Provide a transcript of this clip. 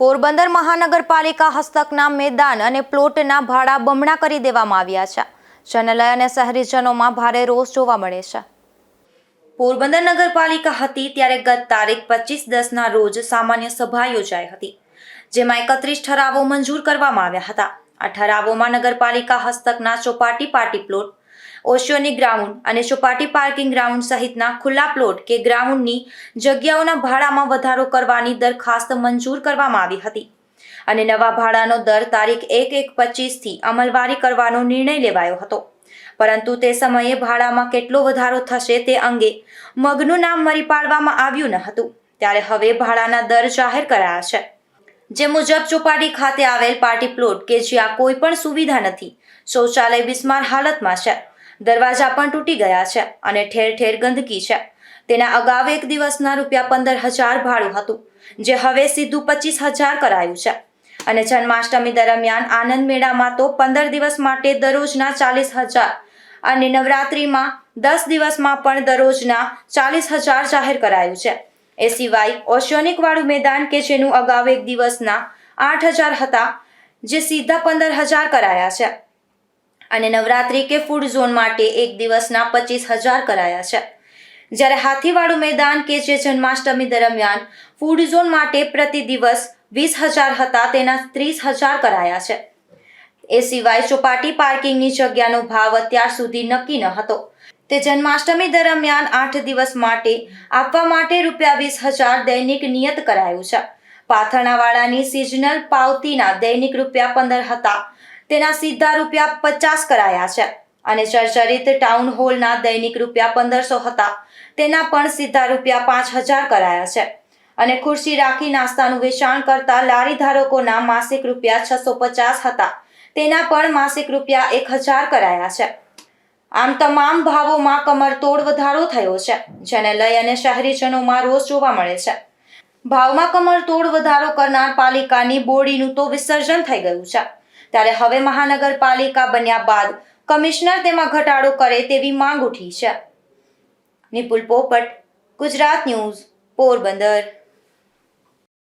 પોરબંદર મહાનગરપાલિકા હસ્તકના મેદાન અને પ્લોટના ભાડા બમણા કરી દેવામાં આવ્યા છે. જેને અને શહેરીજનોમાં ભારે રોષ જોવા મળે છે. પોરબંદર નગરપાલિકા હતી ત્યારે ગત તારીખ પચીસ દસના રોજ સામાન્ય સભા યોજાઈ હતી, જેમાં એકત્રીસ ઠરાવો મંજૂર કરવામાં આવ્યા હતા. આ ઠરાવોમાં નગરપાલિકા હસ્તકના ચોપાટી પાર્ટી પ્લોટ ઓશિયોની ગ્રાઉન્ડ અને ચોપાટી પાર્કિંગ ગ્રાઉન્ડ સહિતના ખુલ્લા પ્લોટ કે ગ્રાઉન્ડની જગ્યાઓના ભાડામાં વધારો કરવાની દરખાસ્ત મંજૂર કરવામાં આવી હતી. અને નવા ભાડાનો દર તારીખ એક એક પચીસથી અમલવારી કરવાનો નિર્ણય લેવાયો હતો. પરંતુ તે સમયે ભાડામાં કેટલો વધારો થશે તે અંગે મગનું નામ મરી પાડવામાં આવ્યું ન હતું. ત્યારે હવે ભાડાના દર જાહેર કરાયા છે. જે મુજબ ચોપાટી ખાતે આવેલ પાર્ટી પ્લોટ કે જ્યાં કોઈ પણ સુવિધા નથી, શૌચાલય બિસ્માર હાલતમાં છે. દરવાજા પણ તૂટી ગયા છે અને ઠેર ઠેર ગંદકી છે. તેના અગાઉ એક દિવસના રૂપિયા પંદર હજાર ભાડું હતું, જે હવે સીધું પચીસ હજાર કરાયું છે. અને જન્માષ્ટમી દરમિયાન આનંદ મેળામાં તો પંદર દિવસ માટે દરરોજના ચાલીસ હજાર અને નવરાત્રિમાં દસ દિવસમાં પણ દરરોજના ચાલીસ હજાર જાહેર કરાયું છે. એ સિવાય ઓશિયોનિક વાળું મેદાન કે જેનું અગાઉ એક દિવસના આઠ હજાર હતા, જે સીધા પંદર હજાર કરાયા છે. અને નવરાત્રી કે ફૂડ ઝોન માટે એક દિવસના પચીસ હજાર કરાયા છે. જ્યારે હાથીવાળું મેદાન કે જે જન્માષ્ટમી દરમિયાન ફૂડ ઝોન માટે પ્રતિ દિવસ વીસ હજાર હતા તેના ત્રીસ હજાર કરાયા છે. એ સિવાય ચોપાટી પાર્કિંગની જગ્યાનો ભાવ અત્યાર સુધી નક્કી ન હતો. તે જન્માષ્ટમી દરમિયાન આઠ દિવસ માટે આપવા માટે રૂપિયા વીસ હજાર દૈનિક નિયત કરાયું છે. પાથરણાવાળાની સિઝનલ પાવતીના દૈનિક રૂપિયા પંદર હતા. તેના સીધા રૂપિયા પચાસ કરાયા છે. અને જર્જરિત ટાઉન હોલના દૈનિક રૂપિયા પંદરસો હતા. તેના પણ સીધા રૂપિયા પાંચ હજાર કરાયા છે. અને ખુરશી રાખી નાસ્તાનું વેચાણ કરતા લારી ધારકોના માસિક રૂપિયા છસો પચાસ હતા. તેના પણ માસિક રૂપિયા એક હજાર કરાયા છે. આમ તમામ ભાવોમાં કમરતોડ વધારો થયો છે, જેને લઈ અને શહેરીજનોમાં રોષ જોવા મળે છે. ભાવમાં કમરતોડ વધારો કરનાર પાલિકાની બોડીનું તો વિસર્જન થઈ ગયું છે. ત્યારે હવે મહાનગરપાલિકા બન્યા બાદ કમિશનર તેમાં ઘટાડો કરે તેવી માંગ ઉઠી છે. નિપુલ પોપટ, ગુજરાત ન્યૂઝ, પોરબંદર.